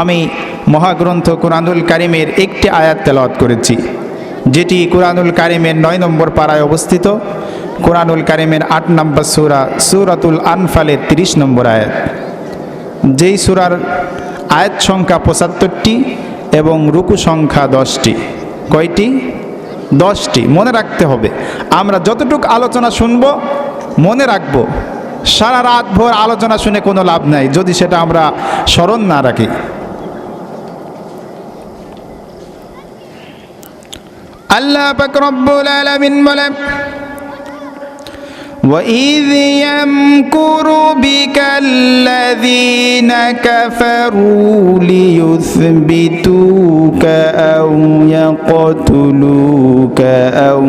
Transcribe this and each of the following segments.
আমি মহাগ্রন্থ কোরআনুল কারিমের একটি আয়াত তেলাওয়াত করেছি, যেটি কোরআনুল কারিমের নয় নম্বর পাড়ায় অবস্থিত। কোরআনুল কারিমের আট নম্বর সুরা, সুরাতুল আনফালের তিরিশ নম্বর আয়াত। যেই সুরার আয়াত সংখ্যা পঁচাত্তরটি এবং রুকু সংখ্যা দশটি। কয়টি? দশটি। মনে রাখতে হবে, আমরা যতটুকু আলোচনা শুনব, মনে রাখব, সারা রাত ভোর আলোচনা শুনে কোনো লাভ নাই, যদি সেটা আমরা স্মরণ না রাখি। আল্লাহ পাক রব্বুল আলামিন বলেন وإذ يمكر بك الذين كفروا ليثبتوك أو يقتلوك أو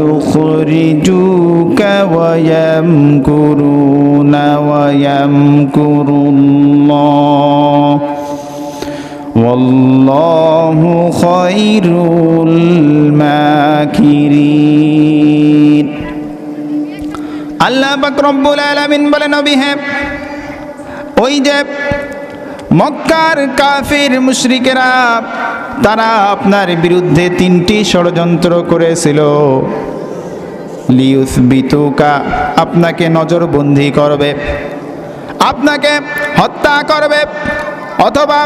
يخرجوك ويمكرون ويمكر الله والله خير الماكرين আল্লাহ পাক রব্বুল আলামিন বলে নবী হ্যাঁ ওই যে মক্কার কাফির মুশরিকেরা তারা আপনার বিরুদ্ধে তিনটি ষড়যন্ত্র করেছিল লিউসবিতুকা আপনাকে নজরবন্দি করবে আপনাকে হত্যা করবে অথবা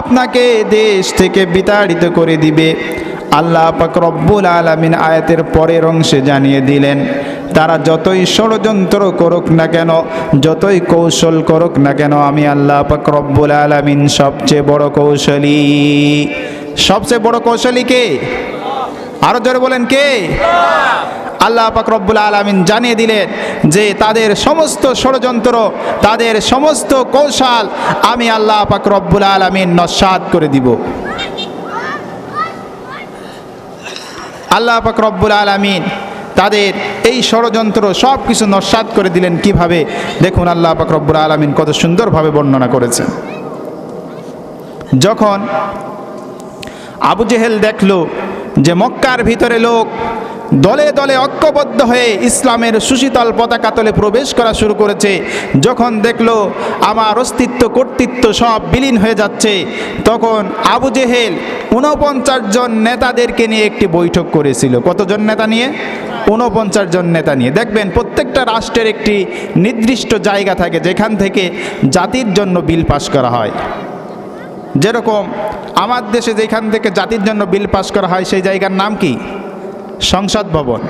আপনাকে দেশ থেকে বিতাড়িত করে দিবে। আল্লাহ পাক রব্বুল আলামিন আয়াতের পরের অংশে জানিয়ে দিলেন, তারা যতই ষড়যন্ত্র করুক না কেন, যতই কৌশল করুক না কেন, আমি আল্লাহ পাক রব্বুল আলামিন সবচেয়ে বড় কৌশলী। সবচেয়ে বড় কৌশলী কে? আরও জোরে বলেন কে? আল্লাহ রব্বুল আলামিন জানিয়ে দিলেন যে তাদের সমস্ত ষড়যন্ত্র, তাদের সমস্ত কৌশল আমি আল্লাহ রব্বুল আলামিন নস্বাত করে দিব। আল্লাহ রব্বুল আলামিন তাদের এই ষড়যন্ত্র সব কিছু নস্বাত করে দিলেন কীভাবে? দেখুন আল্লাহ রব্বুল আলামিন কত সুন্দরভাবে বর্ণনা করেছেন। যখন আবু জেহেল দেখল যে মক্কার ভিতরে লোক দলে দলে ঐক্যবদ্ধ হয়ে ইসলামের সুশীতল পতাকা তলে প্রবেশ করা শুরু করেছে। যখন দেখল আমার অস্তিত্ব, কর্তৃত্ব সব বিলীন হয়ে যাচ্ছে, তখন আবু জেহেল ঊনপঞ্চাশ জন নেতাদেরকে নিয়ে একটি বৈঠক করেছিল। কতজন নেতা নিয়ে? ঊনপঞ্চাশ জন নেতা নিয়ে। দেখবেন প্রত্যেকটা রাষ্ট্রের একটি নির্দিষ্ট জায়গা থাকে, যেখান থেকে জাতির জন্য বিল পাশ করা হয়। যেরকম আমার দেশে যেখান থেকে জাতির জন্য বিল পাস করা হয়, সেই জায়গার নাম কি? সংসদ ভবন।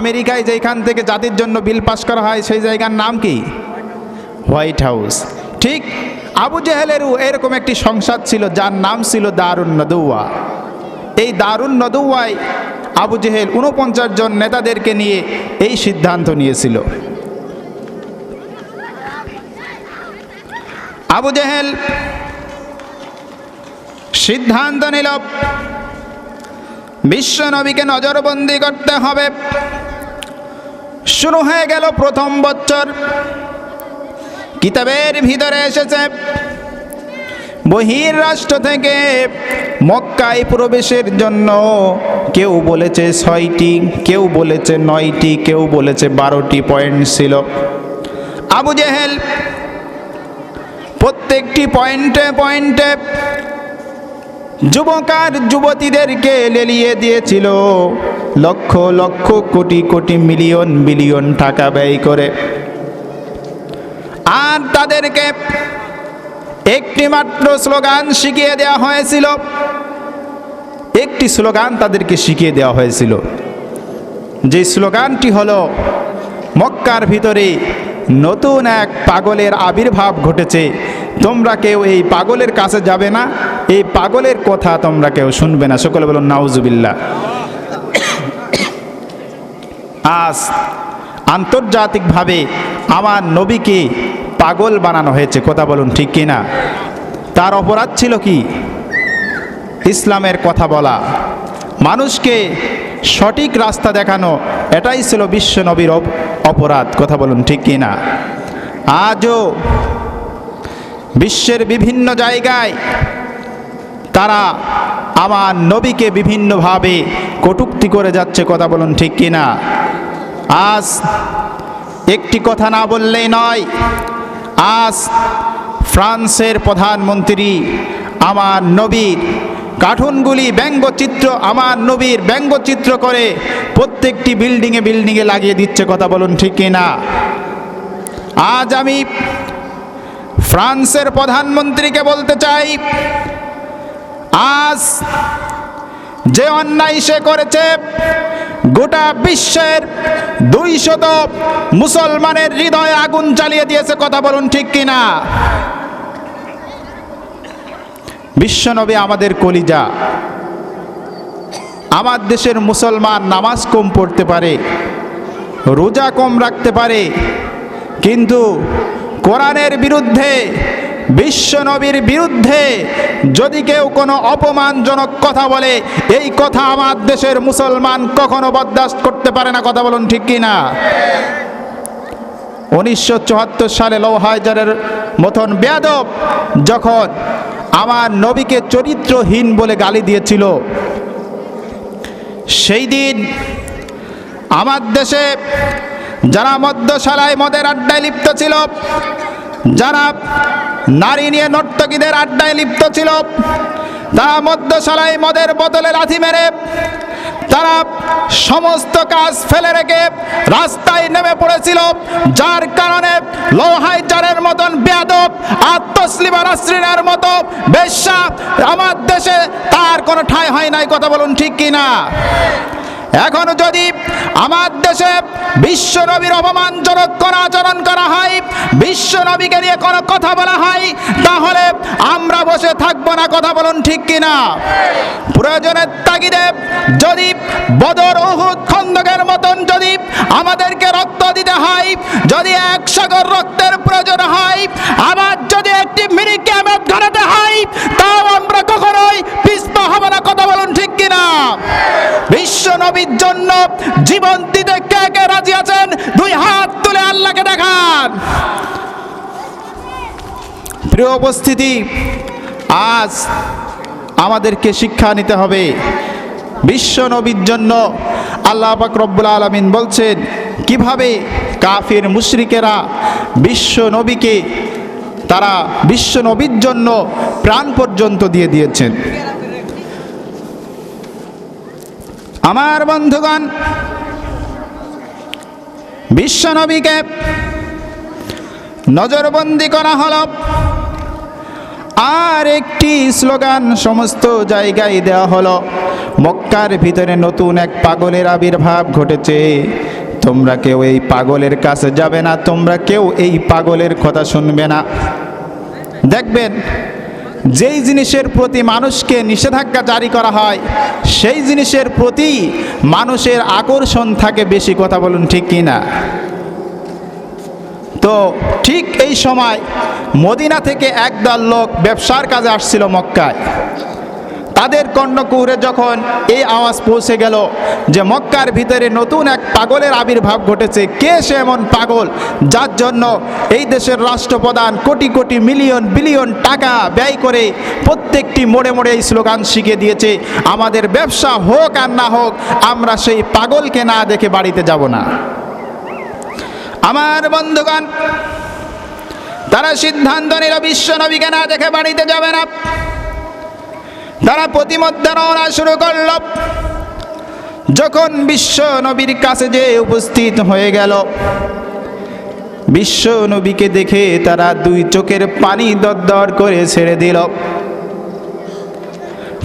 আমেরিকায় যেখান থেকে জাতির জন্য বিল পাস করা হয়, সেই জায়গার নাম কি? White House. ঠিক আবু জেহেলেরও এরকম একটি সংসদ ছিল, যার নাম ছিল দারুণ নদৌয়া এই দারুণ নদৌয়ায় আবু জেহেল উনপঞ্চাশ জন নেতাদেরকে নিয়ে এই সিদ্ধান্ত নিয়েছিল। আবু জেহেল সিদ্ধান্ত নিল। বিশ্ব নবীকে নজরবন্দি করতে হবে। শুরু হয়ে গেল প্রথম বছর। কিতাবের ভিতরে এসেছে, বহির রাষ্ট্র থেকে মক্কায় প্রবেশের জন্য কেউ বলেছে ছয়টি, কেউ বলেছে নয়টি, কেউ বলেছে বারোটি পয়েন্ট ছিল। আবু জেহেল প্রত্যেকটি পয়েন্টে পয়েন্টে যুবকার যুবতীদেরকে লেলিয়ে দিয়েছিল। লক্ষ লক্ষ, কোটি কোটি, মিলিয়ন, বিলিয়ন টাকা ব্যয় করে। আর তাদেরকে একটি মাত্র স্লোগান শিখিয়ে দেওয়া হয়েছিল। একটি স্লোগান তাদেরকে শিখিয়ে দেওয়া হয়েছিল। যে স্লোগানটি হলো, মক্কার ভিতরে নতুন এক পাগলের আবির্ভাব ঘটেছে। তোমরা কেউ এই পাগলের কাছে যাবে না। এই পাগলের কথা তোমরা কেউ শুনবে না। সকলে বলুন নাউজুবিল্লা আজ আন্তর্জাতিকভাবে আমার নবীকে পাগল বানানো হয়েছে। কথা বলুন, ঠিক কি না? তার অপরাধ ছিল কি? ইসলামের কথা বলা। মানুষকে সঠিক রাস্তা দেখানো, এটাই ছিল বিশ্ব নবীর অপ- অপরাধ, কথা বলুন ঠিক কি না? আজও বিশ্বের বিভিন্ন জায়গায় তারা আমার নবীকে বিভিন্নভাবে কটূক্তি করে যাচ্ছে, কথা বলুন ঠিক কি না? আজ একটি কথা না বললেই নয়, আজ ফ্রান্সের প্রধানমন্ত্রী আমার নবীর কার্টুনগুলি ব্যঙ্গচিত্র, আমার নবীর ব্যঙ্গচিত্র করে প্রত্যেকটি বিল্ডিংয়ে বিল্ডিংয়ে লাগিয়ে দিচ্ছে, কথা বলুন ঠিক কি না আজ আমি ফ্রান্সের প্রধানমন্ত্রীকে বলতে চাই, আজ যে অন্যায় সে করেছে, গোটা বিশ্বের দুইশত মুসলমানের হৃদয়ে আগুন জ্বালিয়ে দিয়েছে, কথা বলুন ঠিক কিনা? বিশ্বনবী আমাদের কলিজা। আমার দেশের মুসলমান নামাজ কম পড়তে পারে, রোজা কম রাখতে পারে, কিন্তু কোরআনের বিরুদ্ধে, বিশ্বনবীর বিরুদ্ধে যদি কেউ কোনো অপমানজনক কথা বলে, এই কথা আমার দেশের মুসলমান কখনো বরদাস্ত করতে পারে না, কথা বলুন ঠিক কি না উনিশশো সালে লৌহাজারের মতন বেয়াদব যখন আমার নবীকে চরিত্রহীন বলে গালি দিয়েছিল। সেই দিন আমার দেশে যারা মদ্যশালায় মদের আড্ডায় লিপ্ত ছিল, যারা নারী নিয়ে নর্তকীদের আড্ডায় লিপ্ত ছিল তারা মদ্যশালায় মদের বদলে লাথি মেরে, তারা সমস্ত কাজ ফেলে রেখে রাস্তায় নেমে পড়েছিল, যার কারণে লোহাই চারের মতন বেয়াদব, আত্মসলিমা নাসরিনের মতো বেশ্যা আমার দেশে তার কোনো ঠাঁই হয় নাই, কথা বলুন ঠিক কি না? এখনও যদি আমার দেশে বিশ্ব নবীর অপমানজনক কোনো আচরণ করা হয়, বিশ্ব নবীকে নিয়ে কোনো কথা বলা হয় তাহলে আমরা বসে থাকব না, কথা বলুন ঠিক কিনা? প্রয়োজনের তাগিদে যদি বদর উহুদ খন্দকের মতন যদি আমাদেরকে রক্ত দিতে হয়, যদি এক সাগর রক্তের প্রয়োজন হয়, আবার যদি একটি মিনি ক্যামেট ঘটাতে হয়, তাও আমরা কখনোই পিছপা হবে না, কথা বলুন ঠিক কিনা? বিশ্ব নবীর জন্য জীবন দিতে কে কে রাজি আছেন? দুই হাত তুলে আল্লাহকে দেখান প্রিয় উপস্থিতি, আজ আমাদেরকে শিক্ষা নিতে হবে। বিশ্ব নবীর জন্য আল্লাহ পাক রব্বুল আলমিন বলছেন, কীভাবে কাফির মুশরিকেরা বিশ্ব নবীকে তারা বিশ্ব নবীর জন্য প্রাণ পর্যন্ত দিয়ে দিয়েছেন। আমার বন্ধুগণ বিশ্বনবীকে নজরবন্দি করা হলো। আর একটি স্লোগান সমস্ত জায়গায় দেওয়া হলো। মক্কার ভিতরে নতুন এক পাগলের আবির্ভাব ঘটেছে। তোমরা কেউ এই পাগলের কাছে যাবে না, তোমরা কেউ এই পাগলের কথা শুনবে না। দেখবেন, যেই জিনিসের প্রতি মানুষকে নিষেধাজ্ঞা জারি করা হয়, সেই জিনিসের প্রতি মানুষের আকর্ষণ থাকে বেশি। কথা বলুন ঠিক কি না তো ঠিক এই সময় মদিনা থেকে একদল লোক ব্যবসার কাজে আসছিল মক্কায়। তাদের কর্ণকুহরে যখন এই আওয়াজ পৌঁছে গেল যে মক্কার ভিতরে নতুন এক পাগলের আবির্ভাব ঘটেছে, কে সে এমন পাগল যার জন্য এই দেশের রাষ্ট্রপ্রধান কোটি কোটি মিলিয়ন বিলিয়ন টাকা ব্যয় করে প্রত্যেকটি মোড়ে মোড়ে এই স্লোগান শিখে দিয়েছে, আমাদের ব্যবসা হোক আর না হোক, আমরা সেই পাগলকে না দেখে বাড়িতে যাব না। আমার বন্ধুগণ, তারা সিদ্ধান্ত নিল, বিশ্ব নবীকে না দেখে বাড়িতে যাবে না। তারা প্রতিমধ্যে রওনা শুরু করল। যখন বিশ্ব নবীর কাছে যে উপস্থিত হয়ে গেল, বিশ্ব নবীকে দেখে তারা দুই চোখের পানি দরদর করে ছেড়ে দিল।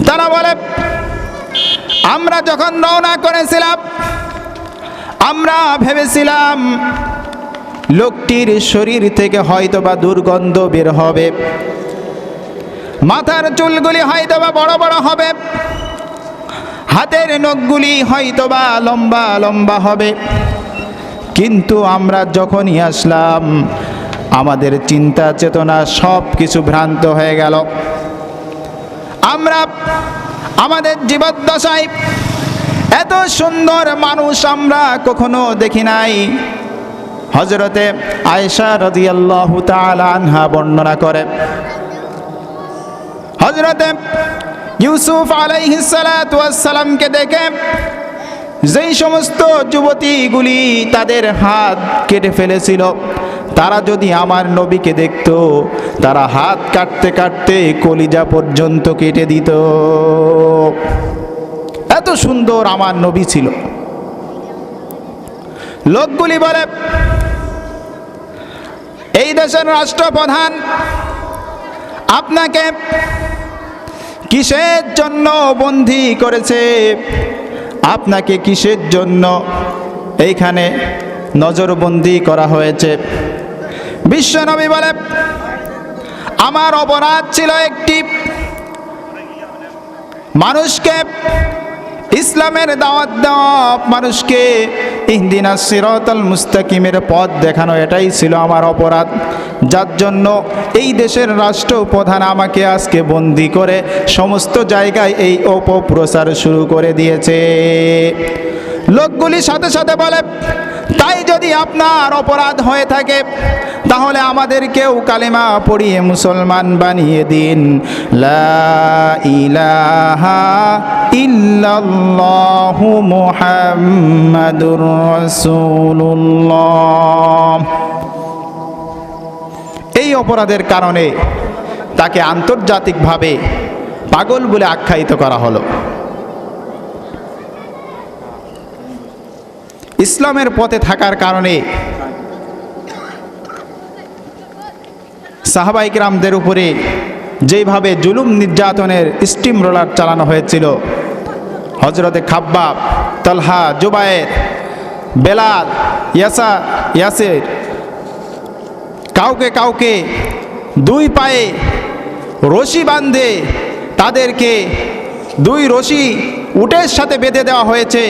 তারা বলে, আমরা যখন রওনা করেছিলাম, আমরা ভেবেছিলাম লোকটির শরীর থেকে হয়তোবা দুর্গন্ধ বের হবে। মাথার চুলগুলি হয়তোবা বড় বড় হবে। হাতের নখগুলি হয়তোবা লম্বা লম্বা হবে। কিন্তু আমরা যখনই আসলাম, আমাদের চিন্তা চেতনা সব কিছু ভ্রান্ত হয়ে গেল। আমরা আমাদের জীবদ্দশায় এত সুন্দর মানুষ আমরা কখনো দেখি নাই। হজরতে আয়েশা রাদিয়াল্লাহু তাআলা আনহা বর্ণনা করে। হজরতে ইউসুফ আলাইহিসালামকে দেখে যেই সমস্ত যুবতীগুলি তাদের হাত কেটে ফেলেছিল, তারা যদি আমার নবীকে দেখত, তারা হাত কাটতে কাটতে কলিজা পর্যন্ত কেটে দিত। এত সুন্দর আমার নবী ছিল। লোকগুলি বলে, এই দেশের রাষ্ট্রপ্রধান, আপনাকে কিসের জন্য বন্দি করেছে? আপনাকে কিসের জন্য এইখানে নজরবন্দি করা হয়েছে? বিশ্বনবী বলে, আমার অপরাধ ছিল একটি মানুষকে ইসলামের দাওয়াত দেওয়া মানুষকে ইহদিনা সিরতাল মুস্তাকিমের পথ দেখানো এটাই ছিল আমার অপরাধ। যার জন্য এই দেশের রাষ্ট্রপ্রধান আমাকে আজকে বন্দি করে সমস্ত জায়গায় এই অপপ্রচার শুরু করে দিয়েছে। লোকগুলি সাথে সাথে বলে, তাই যদি আপনার অপরাধ হয়ে থাকে, তাহলে আমাদেরকেও কালেমা পড়িয়ে মুসলমান বানিয়ে দিন। এই অপরাধের কারণে তাকে আন্তর্জাতিকভাবে পাগল বলে আখ্যায়িত করা হলো। ইসলামের পথে থাকার কারণে সাহাবাইকরামদের উপরে যেভাবে জুলুম নির্যাতনের স্টিম রোলার চালানো হয়েছিল হজরতে খাব্বাব, তলহা, জুবায়ের, বেলাল, ইয়াসা, ইয়াসের, কাউকে কাউকে দুই পায়ে রশি বাঁধে তাদেরকে দুই রশি উটের সাথে বেঁধে দেওয়া হয়েছে।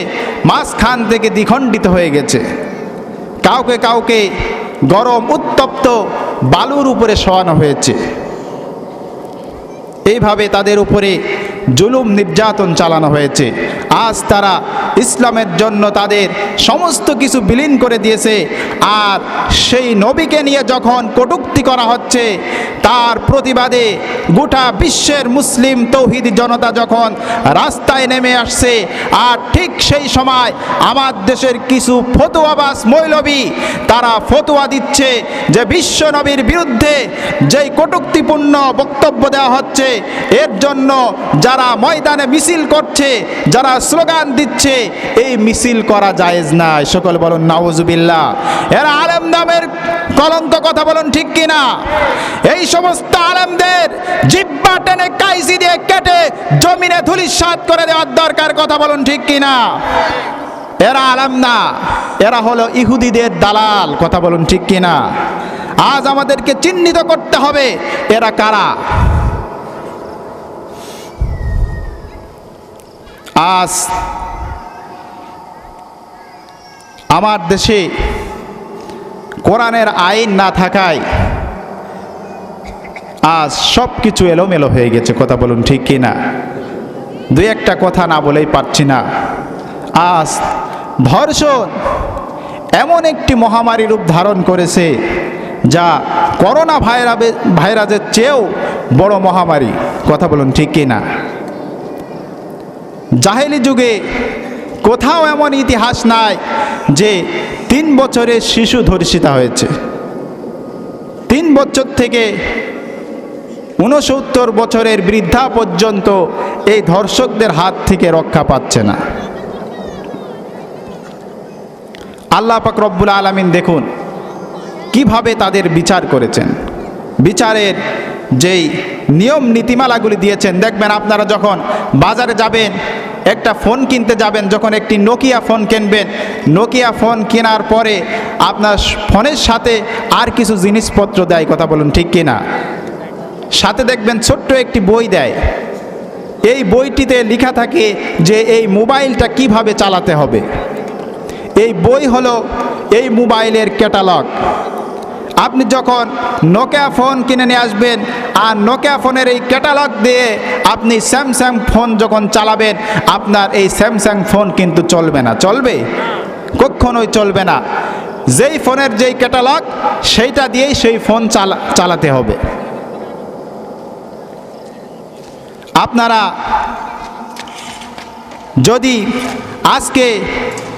মাঝখান থেকে দ্বিখণ্ডিত হয়ে গেছে। কাউকে কাউকে গরম উত্তপ্ত বালুর উপরে শোয়ানো হয়েছে। এইভাবে তাদের উপরে জুলুম নির্যাতন চালানো হয়েছে। আজ তারা ইসলামের জন্য তাদের সমস্ত কিছু বিলীন করে দিয়েছে। আর সেই নবীকে নিয়ে যখন কটুক্তি করা হচ্ছে, তার প্রতিবাদে গোটা বিশ্বের মুসলিম তৌহিদ জনতা যখন রাস্তায় নেমে আসছে, আর ঠিক সেই সময় আমার দেশের কিছু ফতুয়াবাস মৌলবী, তারা ফতুয়া দিচ্ছে যে বিশ্ব নবীর বিরুদ্ধে যেই কটুক্তিপূর্ণ বক্তব্য দেওয়া হচ্ছে, এর জন্য যারা ময়দানে মিছিল করছে, যারা স্লোগান দিচ্ছে, এই মিছিল করা জায়েজ না সকল বলুন, নাউজুবিল্লাহ। এরা আলেম নামের কলঙ্ক কথা বলুন ঠিক কিনা? এই সমস্ত আলেমদের জিব্বা টেনে কাইসি দিয়ে কেটে জমিনে ধুলিসাৎ করে দেওয়ার দরকার কথা বলুন ঠিক কিনা? এরা আলেম না, এরা হলো ইহুদিদের দালাল কথা বলুন ঠিক কিনা? আজ আমাদেরকে চিহ্নিত করতে হবে, এরা কারা? আজ আমার দেশে কোরআনের আইন না থাকায় আজ সব কিছু এলোমেলো হয়ে গেছে, কথা বলুন ঠিক কি না দুই একটা কথা না বলেই পারছি না। আজ ধর্ষণ এমন একটি মহামারী রূপ ধারণ করেছে যা করোনা ভাইরাবে ভাইরাসের চেয়েও বড় মহামারী, কথা বলুন ঠিক কি না জাহেলি যুগে কোথাও এমন ইতিহাস নাই যে তিন বছরের শিশু ধর্ষিতা হয়েছে। তিন বছর থেকে উনসত্তর বছরের বৃদ্ধা পর্যন্ত এই ধর্ষকদের হাত থেকে রক্ষা পাচ্ছে না। আল্লাহ পাক রব্বুল আলমিন দেখুন কীভাবে তাদের বিচার করেছেন। বিচারের যেই নিয়ম নীতিমালাগুলি দিয়েছেন, দেখবেন আপনারা যখন বাজারে যাবেন, একটা ফোন কিনতে যাবেন, যখন একটি নোকিয়া ফোন কিনবেন নোকিয়া ফোন কেনার পরে আপনার ফোনের সাথে আর কিছু জিনিসপত্র দেয়, কথা বলুন ঠিক কিনা সাথে দেখবেন ছোট্ট একটি বই দেয়। এই বইটিতে লেখা থাকে যে এই মোবাইলটা কীভাবে চালাতে হবে। এই বই হলো এই মোবাইলের ক্যাটালগ। আপনি যখন নোকিয়া ফোন কিনে নিয়ে আসবেন আর নোকিয়া ফোনের এই ক্যাটালগ দিয়ে আপনি স্যামসাং ফোন যখন চালাবেন, আপনার এই স্যামসাং ফোন কিন্তু চলবে না। চলবে? কখনোই চলবে না। যেই ফোনের যেই ক্যাটালগ সেইটা দিয়েই সেই ফোন চালা চালাতে হবে। আপনারা যদি আজকে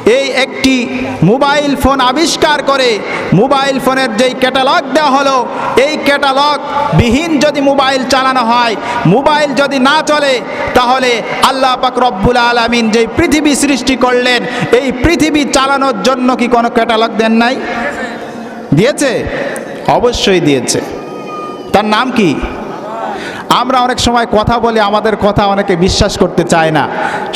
এই একটি মোবাইল ফোন আবিষ্কার করে মোবাইল ফোনের যেই ক্যাটালগ দেওয়া হলো, এই ক্যাটালগ বিহীন যদি মোবাইল চালানো হয়, মোবাইল যদি না চলে, তাহলে আল্লাহ পাক রব্বুল আলমিন যেই পৃথিবী সৃষ্টি করলেন, এই পৃথিবী চালানোর জন্য কি কোনো ক্যাটালগ দেন নাই? দিয়েছে? অবশ্যই দিয়েছে। তার নাম কি? আমরা অনেক সময় কথা বলে, আমাদের কথা অনেকে বিশ্বাস করতে চায় না।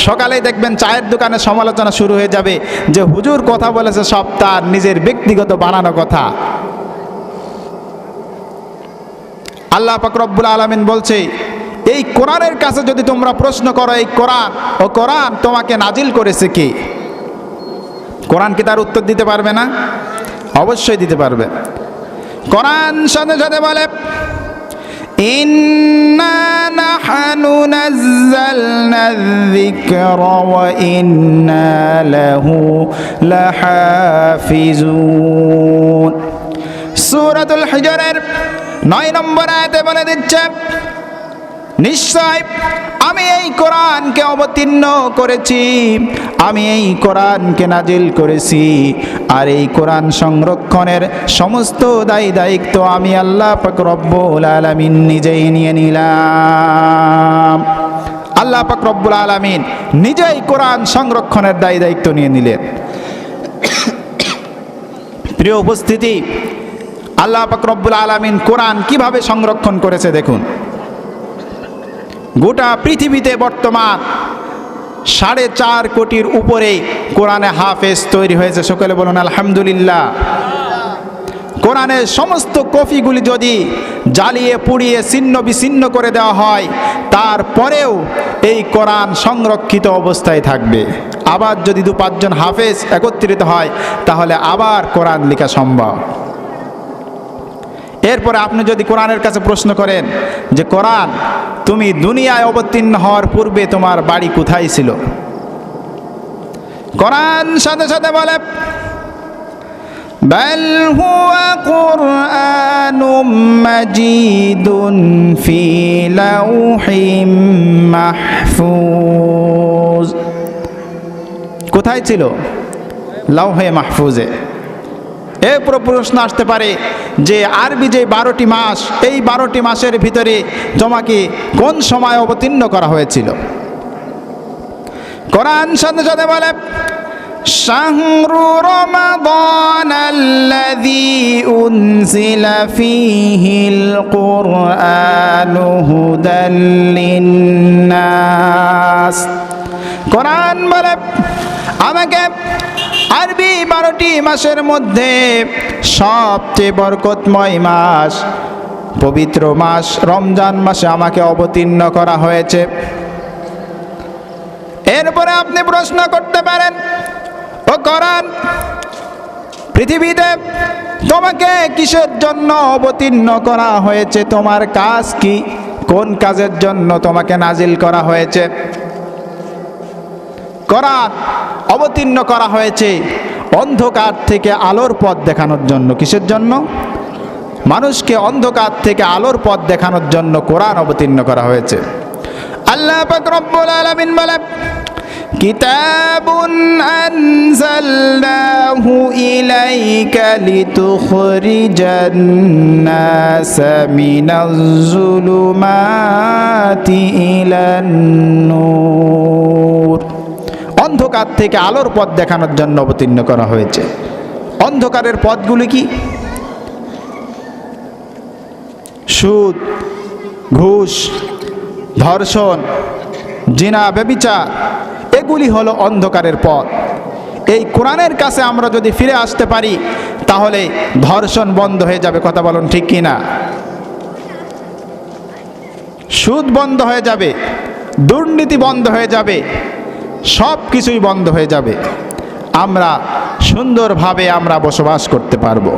সকালেই দেখবেন চায়ের দোকানে সমালোচনা শুরু হয়ে যাবে যে হুজুর কথা বলেছে, সব তার নিজের ব্যক্তিগত বানানো কথা। আল্লাহ পাকরব্বুল আলমিন বলছে, এই কোরআনের কাছে যদি তোমরা প্রশ্ন করো, এই কোরআন ও কোরআন তোমাকে নাজিল করেছে কি? কোরআন কি তার উত্তর দিতে পারবে না? অবশ্যই দিতে পারবে। কোরআন সাথে সাথে বলে إنا نحن نزلنا الذكر وإنا له لحافظون সূরাতুল হিজরের নয় নম্বর আয়াতে বলে দিচ্ছে নিশ্চয় আমি এই কোরআনকে অবতীর্ণ করেছি, আমি এই কোরআনকে নাজিল করেছি, আর এই কোরআন সংরক্ষণের সমস্ত দায়ী দায়িত্ব আমি আল্লাহ রব্বুল আলামিন নিজেই নিয়ে নিলাম। আল্লাহ রব্বুল আলামিন নিজেই কোরআন সংরক্ষণের দায়ী দায়িত্ব নিয়ে নিলেন। প্রিয় উপস্থিতি, আল্লাহ পাক রব্বুল আলামিন কোরআন কীভাবে সংরক্ষণ করেছে দেখুন। গোটা পৃথিবীতে বর্তমান সাড়ে চার কোটির উপরে কোরআনে হাফেজ তৈরি হয়েছে। সকলে বলুন, আলহামদুলিল্লাহ। কোরআনের সমস্ত কপিগুলি যদি জ্বালিয়ে, পুড়িয়ে, ছিন্ন বিচ্ছিন্ন করে দেওয়া হয়, তারপরেও এই কোরআন সংরক্ষিত অবস্থায় থাকবে। আবার যদি দু পাঁচজন হাফেজ একত্রিত হয়, তাহলে আবার কোরআন লেখা সম্ভব। এরপরে আপনি যদি কোরআনের কাছে প্রশ্ন করেন যে কোরআন তুমি দুনিয়ায় অবতীর্ণ হওয়ার পূর্বে তোমার বাড়ি কোথায় ছিল কোরআন সাথে সাথে বলে بل هو قرآن مجيد في لوح محفوظ কোথায় ছিল লৌহে মাহফুজে এরপর প্রশ্ন আসতে পারে যে আরবি যে বারোটি মাস এই বারোটি মাসের ভিতরে তোমাকে কোন সময় অবতীর্ণ করা হয়েছিল কোরআন সাথে সাথে বলে شهر رمضان الذي أنزل فيه القرآن هدى للناس কোরআন বলে আমাকে আরবি বারোটি মাসের মধ্যে সবচেয়ে বরকতময় মাস। পবিত্র মাস, রমজান মাসে আমাকে অবতীর্ণ করা হয়েছে। এরপরে আপনি প্রশ্ন করতে পারেন, ও করান পৃথিবীতে তোমাকে কিসের জন্য অবতীর্ণ করা হয়েছে? তোমার কাজ কি? কোন কাজের জন্য তোমাকে নাজিল করা হয়েছে? কোরআন অবতীর্ণ করা হয়েছে অন্ধকার থেকে আলোর পথ দেখানোর জন্য কিসের জন্য মানুষকে অন্ধকার থেকে আলোর পথ দেখানোর জন্য কোরআন অবতীর্ণ করা হয়েছে আল্লাহ পাক রব্বুল আলামিন বলে كتاب أنزلناه إليك لتخرج الناس من الظلمات إلى النور অন্ধকার থেকে আলোর পথ দেখানোর জন্য অবতীর্ণ করা হয়েছে। অন্ধকারের পথগুলি কি? সুদ, ঘুষ, ধর্ষণ, জিনা বেবিচার এগুলি হলো অন্ধকারের পথ। এই কোরআনের কাছে আমরা যদি ফিরে আসতে পারি, তাহলে ধর্ষণ বন্ধ হয়ে যাবে, কথা বলুন ঠিক কি না? সুদ বন্ধ হয়ে যাবে, দুর্নীতি বন্ধ হয়ে যাবে সব কিছুই বন্ধ হয়ে যাবে আমরা সুন্দরভাবে আমরা বসবাস করতে পারবো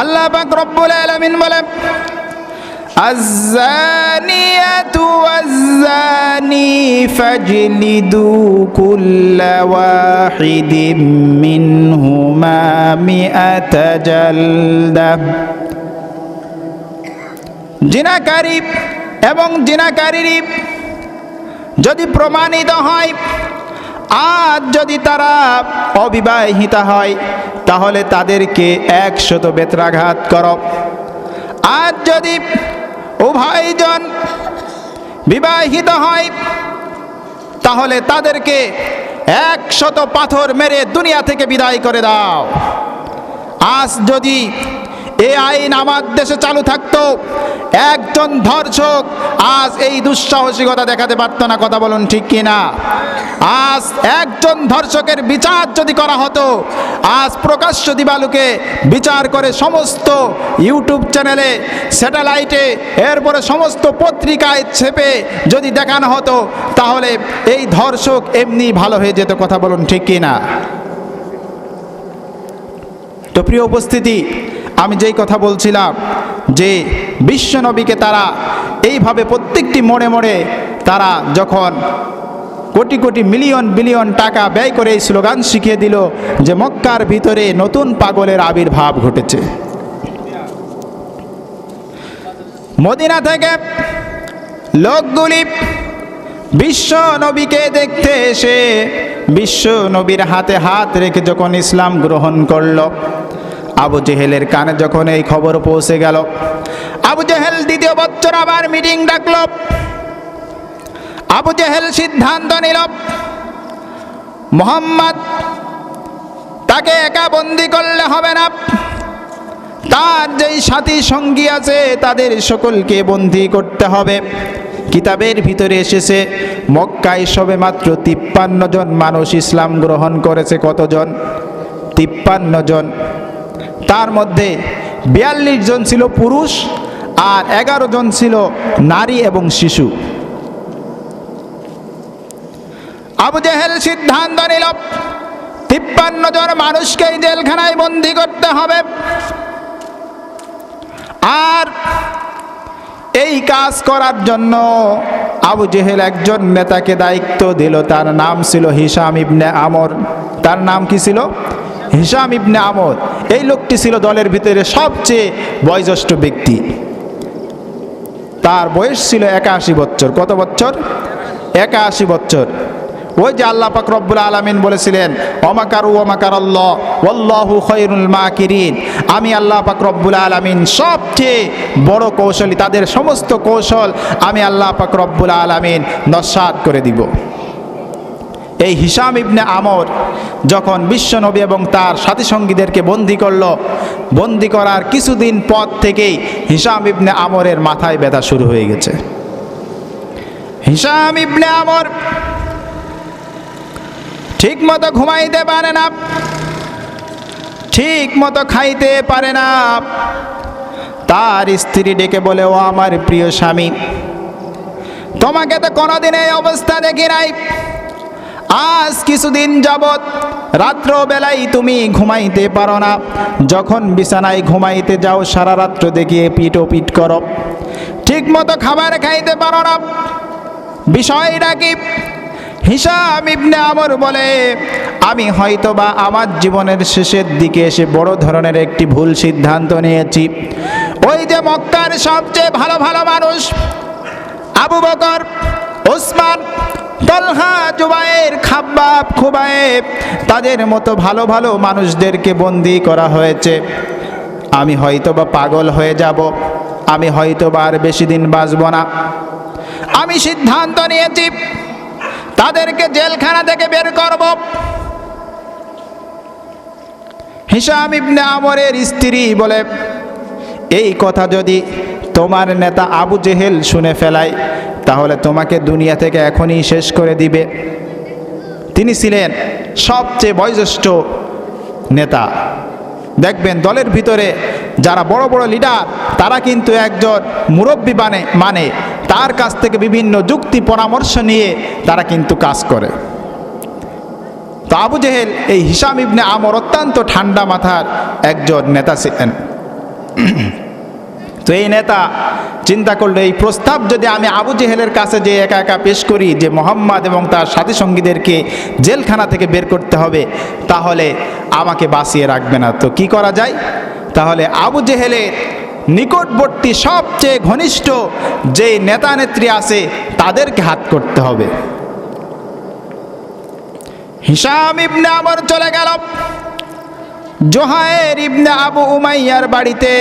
আল্লাহ পাক রব্বুল আলামিন বলেন الزانية والزاني فاجلدوا كل واحد منهما مئة جلدة জিনাকারী এবং জিনাকারীর যদি প্রমাণিত হয়, আজ যদি তারা অবিবাহিতা হয়, তাহলে তাদেরকে একশত বেত্রাঘাত কর। আজ যদি উভয়জন বিবাহিত হয়, তাহলে তাদেরকে একশত পাথর মেরে দুনিয়া থেকে বিদায় করে দাও। আজ যদি এ আইন আমার দেশে চালু থাকতো। একজন ধর্ষক আজ এই দুঃসাহসিকতা দেখাতে পারতো না, কথা বলুন ঠিক কিনা? আজ একজন ধর্ষকের বিচার যদি করা হতো, আজ প্রকাশ্য দিবালুকে বিচার করে সমস্ত ইউটিউব চ্যানেলে, স্যাটেলাইটে, এরপরে সমস্ত পত্রিকায় ছেপে যদি দেখানো হতো, তাহলে এই ধর্ষক এমনি ভালো হয়ে যেত, কথা বলুন ঠিক কিনা? তো প্রিয় উপস্থিতি আমি যেই কথা বলছিলাম যে বিশ্বনবীকে তারা এইভাবে প্রত্যেকটি মোড়ে মোড়ে তারা যখন কোটি কোটি মিলিয়ন বিলিয়ন টাকা ব্যয় করে এই স্লোগান শিখিয়ে দিল যে মক্কার ভিতরে নতুন পাগলের আবির্ভাব ঘটেছে। মদিনা থেকে লোকগুলি বিশ্ব নবীকে দেখতে এসে বিশ্ব নবীর হাতে হাত রেখে যখন ইসলাম গ্রহণ করল আবু জেহেলের কানে যখন এই খবর পৌঁছে গেল, আবু জেহেল দ্বিতীয় বছর আবার মিটিং ডাকল। আবু জেহেল সিদ্ধান্ত নিল, মোহাম্মদ, তাকে একা বন্দি করলে হবে না। তার যেই সাথী সঙ্গী আছে, তাদের সকলকে বন্দি করতে হবে। কিতাবের ভিতরে এসেছে, মক্কায় সবে মাত্র তিপ্পান্ন জন মানুষ ইসলাম গ্রহণ করেছে। কতজন? তিপ্পান্ন জন। তার মধ্যে বিয়াল্লিশ জন ছিল পুরুষ আর এগারো জন ছিল নারী এবং শিশু। আবু জেহেল সিদ্ধান্ত নিল, তিপ্পান্ন জন মানুষকেই জেলখানায় বন্দি করতে হবে। আর এই কাজ করার জন্য আবু জেহেল একজন নেতাকে দায়িত্ব দিল। তার নাম ছিল হিসাম ইবনে আমর। তার নাম কি ছিল? হিসাম ইবনে আমর এই লোকটি ছিল দলের ভিতরে সবচেয়ে বয়োজ্যেষ্ঠ ব্যক্তি। তার বয়স ছিল একাশি বছর। কত বছর? একাশি বছর। ওই যে আল্লাহ পাক রব্বুল আলমিন বলেছিলেন অমাকার ওমাকার আল্লাহ ওল্লাহু খৈরুল মাকিরিন। আমি আল্লাহ পাক রব্বুল আলমিন সবচেয়ে বড় কৌশলী, তাদের সমস্ত কৌশল আমি আল্লাহ পাক রব্বুল আলমিন নস্বাত করে দিব। এই হিসাম ইবনে আমর যখন বিশ্বনবী এবং তার সাথী সঙ্গীদেরকে বন্দি করল, বন্দি করার কিছুদিন পর থেকেই হিসাম ইবনে আমরের মাথায় ব্যথা শুরু হয়ে গেছে। হিসাম ইবনে আমর ঠিক মতো ঘুমাইতে পারে না ঠিক মতো খাইতে পারে না। তার স্ত্রী ডেকে বলে, ও আমার প্রিয় স্বামী, তোমাকে তো কোনোদিন এই অবস্থা দেখি নাই। আজ কিছুদিন যাবৎ রাত্র বেলায় তুমি ঘুমাইতে পারো না। যখন বিছানায় ঘুমাইতে যাও, সারা রাত্র দেখিয়ে পিট ও পিট করো। ঠিক মতো খাবার খাইতে পারো না। বিষয়টা কি? হিসাম ইবনে আমর বলে, আমি হয়তো বা আমার জীবনের শেষের দিকে এসে বড় ধরনের একটি ভুল সিদ্ধান্ত নিয়েছি। ওই যে মক্কার সবচেয়ে ভালো ভালো মানুষ, আবু বকর, ওসমান তলহা, জুবাইর, খাব্বাব, খুবাইব, তাদের মতো ভালো ভালো মানুষদেরকে বন্দি করা হয়েছে। আমি হয়তো বা পাগল হয়ে যাব, আমি হয়তো বা আর বেশি দিন বাঁচব না। আমি সিদ্ধান্ত নিয়েছি, তাদেরকে জেলখানা থেকে বের করব। হিসাম ইবনে আমরের স্ত্রী বলে, এই কথা যদি তোমার নেতা আবু জেহেল শুনে ফেলায় তাহলে তোমাকে দুনিয়া থেকে এখনই শেষ করে দিবে। তিনি ছিলেন সবচেয়ে বয়োজ্যেষ্ঠ নেতা। দেখবেন দলের ভিতরে যারা বড় বড় লিডার, তারা কিন্তু একজন মুরব্বী মানে মানে তার কাছ থেকে বিভিন্ন যুক্তি পরামর্শ নিয়ে তারা কিন্তু কাজ করে। তো আবু জেহেল, এই হিসাম ইবনে আমর অত্যন্ত ঠান্ডা মাথার একজন নেতা ছিলেন। তো এই নেতা চিন্তা করল এই প্রস্তাব যদি আমি আবু জেহেলের কাছে যে একা একা পেশ করি, যে মোহাম্মদ এবং তার সাথী সঙ্গীদেরকে জেলখানা থেকে বের করতে হবে, তাহলে আমাকে বাঁচিয়ে রাখবে না। তো কি করা যায়? তাহলে আবু জেহেলের নিকটবর্তী সবচেয়ে ঘনিষ্ঠ যে নেতা নেত্রী আছে, তাদেরকে হাত করতে হবে। হিসাম ইবনে আমর চলে গেল। জোহায়ের ইবনে আবু উমাইয়ার বাড়িতে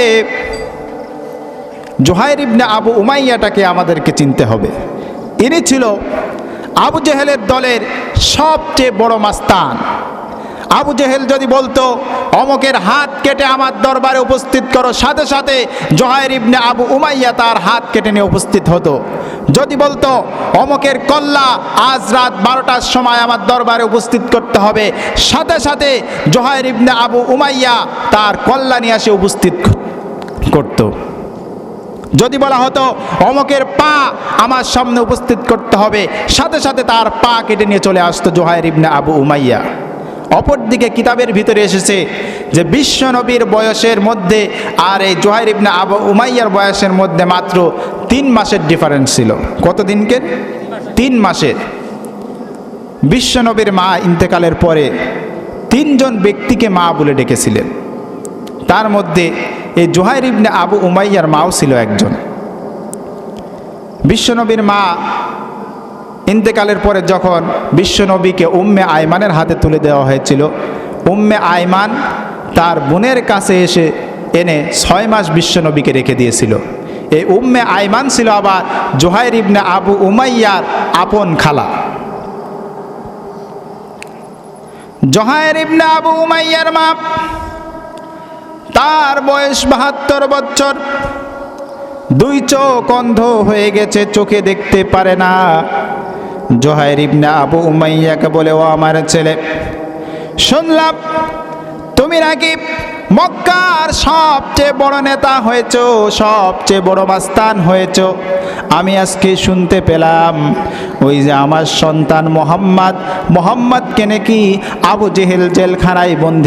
জোহায়ের ইবনে আবু উমাইয়াটাকে আমাদেরকে চিনতে হবে। ইনি ছিল আবু জেহেলের দলের সবচেয়ে বড় মাস্তান। আবু জেহেল যদি বলতো, অমকের হাত কেটে আমার দরবারে উপস্থিত করো, সাথে সাথে জোহায়ের ইবনে আবু উমাইয়া তার হাত কেটে নিয়ে উপস্থিত হতো। যদি বলতো, অমকের কল্লা আজ রাত বারোটার সময় আমার দরবারে উপস্থিত করতে হবে, সাথে সাথে জোহায়ের ইবনে আবু উমাইয়া তার কল্লা নিয়ে আসে উপস্থিত করতো। যদি বলা হতো, অমকের পা আমার সামনে উপস্থিত করতে হবে, সাথে সাথে তার পা কেটে নিয়ে চলে আসতো জোহায়ের ইবনে আবু উমাইয়া। অপরদিকে কিতাবের ভিতরে এসেছে যে, বিশ্ব নবীর বয়সের মধ্যে আর এই জোহাইর ইবনে আবু উমাইয়ার বয়সের মধ্যে মাত্র তিন মাসের ডিফারেন্স ছিল। কত দিনকে? তিন মাসের। বিশ্ব নবীর মা ইন্তেকালের পরে তিনজন ব্যক্তিকে মা বলে ডেকেছিলেন। তার মধ্যে এই জোহাইর ইবনে আবু উমাইয়ার মাও ছিল একজন। বিশ্বনবীর মা ইন্তেকালের পরে যখন বিশ্বনবীকে উম্মে আয়মানের হাতে তুলে দেওয়া হয়েছিল, উম্মে আয়মান তার বোনের কাছে এসে এনে ছয় মাস বিশ্বনবীকে রেখে দিয়েছিল। এই উম্মে আয়মান ছিল আবার জোহাইর ইবনে আবু উমাইয়ার আপন খালা। জোহাইর ইবনে আবু উমাইয়ার মা তার বয়স বাহাত্তর বছর। দুই চোখ অন্ধ হয়ে গেছে, চোখে দেখতে পারে না। জোহাইর ইবনে আবু উমাইয়াকে বলে, ও আমার ছেলে, শুনলাম তুমি নাকি মক্কার সবচেয়ে বড় নেতা হয়েছ, সবচেয়ে বড় মাস্তান হয়েছ। আমি আজকে শুনতে পেলাম, ওই যে আমার সন্তান মোহাম্মদ, মোহাম্মদকে নাকি আবু জেহেল জেলখানায় বন্দি